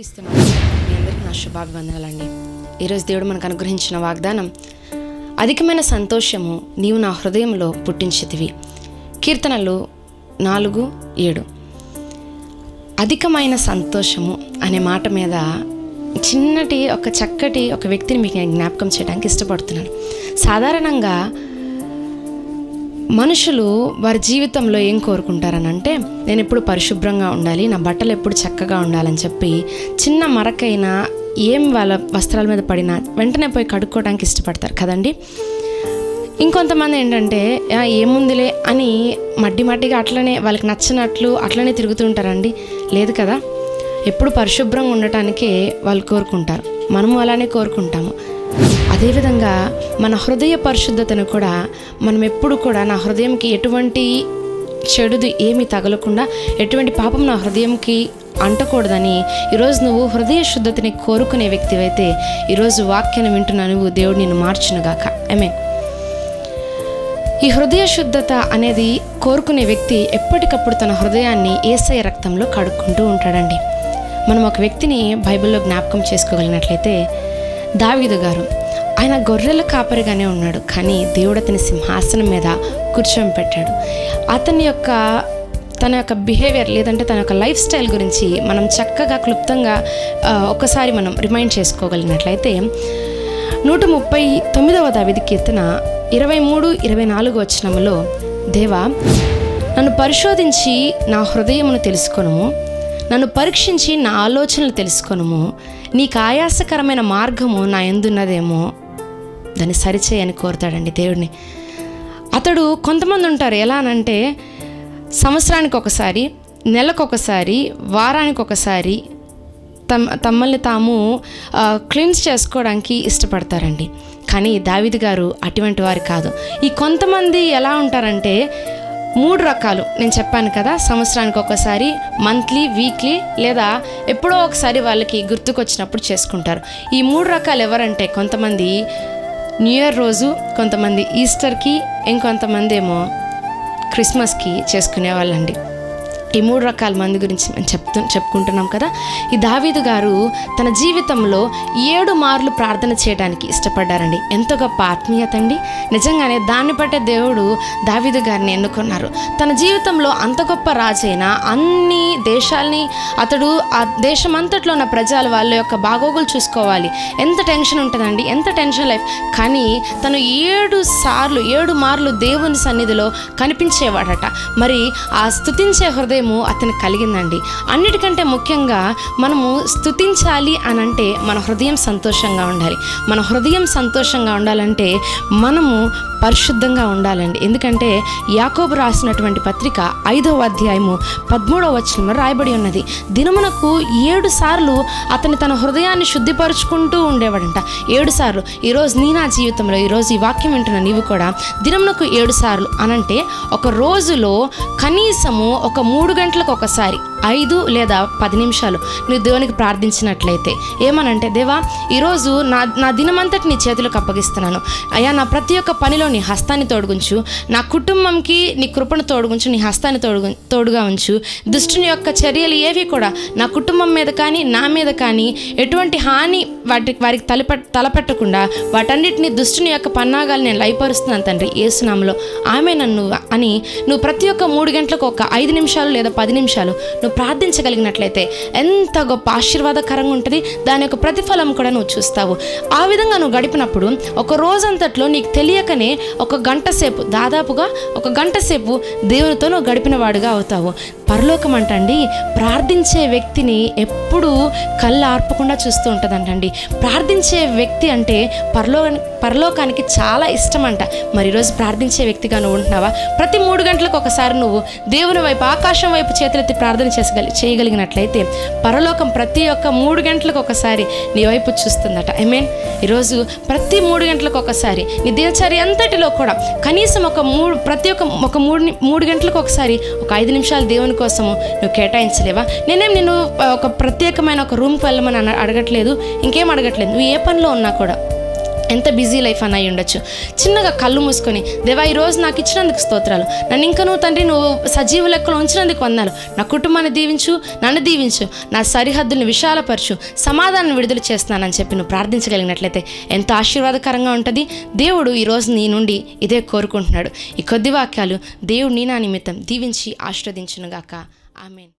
యేసుక్రీస్తున్నాను మీ అందరికీ నా శుభాభివందనాలండి. ఈరోజు దేవుడు మనకు అనుగ్రహించిన వాగ్దానం అధికమైన సంతోషము నీవు నా హృదయంలో పుట్టించితివి. కీర్తనలు నాలుగు ఏడు. అధికమైన సంతోషము అనే మాట మీద చిన్నటి ఒక చక్కటి ఒక వ్యక్తిని మీకు నేను జ్ఞాపకం చేయడానికి ఇష్టపడుతున్నాను. సాధారణంగా మనుషులు వారి జీవితంలో ఏం కోరుకుంటారని అంటే నేను ఎప్పుడు పరిశుభ్రంగా ఉండాలి నా బట్టలు ఎప్పుడు చక్కగా ఉండాలని చెప్పి చిన్న మరకైనా ఏం వాళ్ళ వస్త్రాల మీద పడినా వెంటనే పోయి కడుక్కోవడానికి ఇష్టపడతారు కదండి. ఇంకొంతమంది ఏంటంటే ఏముందిలే అని మడ్డి మడ్డిగా అట్లనే వాళ్ళకి నచ్చినట్లు అట్లనే తిరుగుతుంటారండి. లేదు కదా? ఎప్పుడు పరిశుభ్రంగా ఉండటానికే వాళ్ళు కోరుకుంటారు. మనము అలానే కోరుకుంటాము. అదేవిధంగా మన హృదయ పరిశుద్ధతను కూడా మనం ఎప్పుడు కూడా నా హృదయంకి ఎటువంటి చెడుది ఏమీ తగలకుండా ఎటువంటి పాపం నా హృదయంకి అంటకూడదని ఈరోజు నువ్వు హృదయ శుద్ధతని కోరుకునే వ్యక్తివైతే ఈరోజు వాక్యాన్ని వింటున్నా నువ్వు దేవుడు నిన్ను మార్చునుగాక. ఐమీన్ ఈ హృదయ శుద్ధత అనేది కోరుకునే వ్యక్తి ఎప్పటికప్పుడు తన హృదయాన్ని ఏసఐ రక్తంలో కడుక్కుంటూ ఉంటాడండి. మనం ఒక వ్యక్తిని బైబిల్లో జ్ఞాపకం చేసుకోగలిగినట్లయితే దావీదు గారు ఆయన గొర్రెల కాపరిగానే ఉన్నాడు కానీ దేవుడు అతని సింహాసనం మీద కూర్చొని పెట్టాడు. అతని యొక్క తన యొక్క బిహేవియర్ లేదంటే తన యొక్క లైఫ్ స్టైల్ గురించి మనం చక్కగా క్లుప్తంగా ఒకసారి మనం రిమైండ్ చేసుకోగలిగినట్లయితే నూట ముప్పై తొమ్మిదవ దావిది కీర్తన ఇరవై మూడు ఇరవై నాలుగు వచ్చినములో దేవా నన్ను పరిశోధించి నా హృదయమును తెలుసుకొనుము నన్ను పరీక్షించి నా ఆలోచనలు తెలుసుకొనుము నీకు ఆయాసకరమైన మార్గము నా ఎందున్నదేమో దాన్ని సరిచేయని కోరుతాడండి దేవుడిని. అతడు కొంతమంది ఉంటారు. ఎలా అనంటే సంవత్సరానికి ఒకసారి నెలకు ఒకసారి వారానికి ఒకసారి తమ తమ్మల్ని తాము క్లీన్స్ చేసుకోవడానికి ఇష్టపడతారండి. కానీ దావిద్ గారు అటువంటి వారు కాదు. ఈ కొంతమంది ఎలా ఉంటారంటే మూడు రకాలు. నేను చెప్పాను కదా సంవత్సరానికి ఒకసారి మంత్లీ వీక్లీ లేదా ఎప్పుడో ఒకసారి వాళ్ళకి గుర్తుకొచ్చినప్పుడు చేసుకుంటారు. ఈ మూడు రకాలు ఎవరంటే కొంతమంది న్యూ ఇయర్ రోజు కొంతమంది ఈస్టర్కి ఇంకొంతమంది ఏమో క్రిస్మస్కి చేసుకునే వాళ్ళండి ఈ మూడు రకాల మంది గురించి మనం చెప్తూ చెప్పుకుంటున్నాం కదా. ఈ దావీదు గారు తన జీవితంలో ఏడు మార్లు ప్రార్థన చేయడానికి ఇష్టపడ్డారండి. ఎంతో గొప్ప ఆత్మీయత అండి. నిజంగానే దాన్ని బట్టే దేవుడు దావీదు గారిని ఎన్నుకున్నారు. తన జీవితంలో అంత గొప్ప రాజైన అన్ని దేశాల్ని అతడు ఆ దేశమంతట్లో ఉన్న ప్రజలు వాళ్ళ యొక్క బాగోగులు చూసుకోవాలి. ఎంత టెన్షన్ ఉంటుందండి ఎంత టెన్షన్ లైఫ్. కానీ తను ఏడు సార్లు ఏడు మార్లు దేవుని సన్నిధిలో కనిపించేవాడట. మరి ఆ స్తుతించే హృదయము అతను కలిగిందండి. అన్నిటికంటే ముఖ్యంగా మనము స్తుతించాలి అని అంటే మన హృదయం సంతోషంగా ఉండాలి. మన హృదయం సంతోషంగా ఉండాలంటే మనము పరిశుద్ధంగా ఉండాలండి. ఎందుకంటే యాకోబు రాసినటువంటి పత్రిక ఐదవ అధ్యాయము పదమూడవ వచనంలో రాయబడి ఉన్నది. దినమునకు ఏడు సార్లు అతను తన హృదయాన్ని శుద్ధిపరుచుకుంటూ ఉండేవాడంట. ఏడు సార్లు. ఈరోజు నీ నా జీవితంలో ఈరోజు ఈ వాక్యం వింటున్న నీవు కూడా దినమునకు ఏడు సార్లు అనంటే ఒక రోజులో కనీసము ఒక మూడు గంటలకు ఒకసారి ఐదు లేదా పది నిమిషాలు నువ్వు దేవునికి ప్రార్థించినట్లయితే. ఏమనంటే దేవా ఈరోజు నా నా దినమంతటి నీ చేతులకు అప్పగిస్తున్నాను. అయ్యా నా ప్రతి ఒక్క పనిలో నీ హస్తాన్ని తోడుగుంచు. నా కుటుంబంకి నీ కృపను తోడుగుంచు నీ హస్తాన్ని తోడుగు తోడుగా ఉంచు. దుష్టుని యొక్క చర్యలు ఏవి కూడా నా కుటుంబం మీద కానీ నా మీద కానీ ఎటువంటి హాని వాటి వారికి తలపె తలపెట్టకుండా వాటన్నిటిని దుష్టుని యొక్క పన్నాగాలు నేను లయపరుస్తున్నాను తండ్రి. ఏసునామలో ఆమె నన్ను అని నువ్వు ప్రతి ఒక్క మూడు గంటలకు ఒక ఐదు నిమిషాలు లేదా పది నిమిషాలు నువ్వు ప్రార్థించగలిగినట్లయితే ఎంత గొప్ప ఆశీర్వాదకరంగా ఉంటుంది. దాని యొక్క ప్రతిఫలం కూడా నువ్వు చూస్తావు. ఆ విధంగా నువ్వు గడిపినప్పుడు ఒక రోజంతట్లో నీకు తెలియకనే ఒక గంట సేపు దాదాపుగా ఒక గంట సేపు దేవునితో నువ్వు గడిపిన వాడుగా అవుతావు. పరలోకం అంటండి ప్రార్థించే వ్యక్తిని ఎప్పుడూ కళ్ళు ఆర్పకుండా చూస్తూ ఉంటుందంటండి. ప్రార్థించే వ్యక్తి అంటే పరలో పరలోకానికి చాలా ఇష్టం అంట మరి ఈరోజు ప్రార్థించే వ్యక్తిగా నువ్వు ఉంటున్నావా? ప్రతి మూడు గంటలకు ఒకసారి నువ్వు దేవుని వైపు ఆకాశం వైపు చేతులెత్తి ప్రార్థన చేసగలి చేయగలిగినట్లయితే పరలోకం ప్రతి ఒక్క మూడు గంటలకు ఒకసారి నీ వైపు చూస్తుందట. ఐ మీన్ ఈరోజు ప్రతి మూడు గంటలకు ఒకసారి నీ దినచర్య అంతటిలో కూడా కనీసం ఒక మూడు ప్రతి ఒక్క ఒక మూడు మూడు గంటలకు ఒకసారి ఒక ఐదు నిమిషాలు దేవుని కోసము నువ్వు కేటాయించలేవా? నేనేం నేను ఒక ప్రత్యేకమైన ఒక రూమ్కి వెళ్ళమని అడగట్లేదు ఇంకేం అడగట్లేదు నువ్వు ఏ పనిలో ఉన్నా కూడా. ఎంత బిజీ లైఫ్ అని అయి ఉండొచ్చు. చిన్నగా కళ్ళు మూసుకొని దేవా ఈ రోజు నాకు ఇచ్చినందుకు స్తోత్రాలు. నన్ను ఇంకా నువ్వు తండ్రి నువ్వు సజీవ లెక్కలో ఉంచినందుకు వందాలు నా కుటుంబాన్ని దీవించు నన్ను దీవించు. నా సరిహద్దుల్ని విశాలపరచు. సమాధానం విడుదల చేస్తున్నానని చెప్పి నువ్వు ప్రార్థించగలిగినట్లయితే ఎంతో ఆశీర్వాదకరంగా ఉంటుంది. దేవుడు ఈరోజు నీ నుండి ఇదే కోరుకుంటున్నాడు. ఈ కొద్ది వాక్యాలు దేవుడు నీ నా నిమిత్తం దీవించి ఆశీర్వదించునుగాక. ఆమెన్.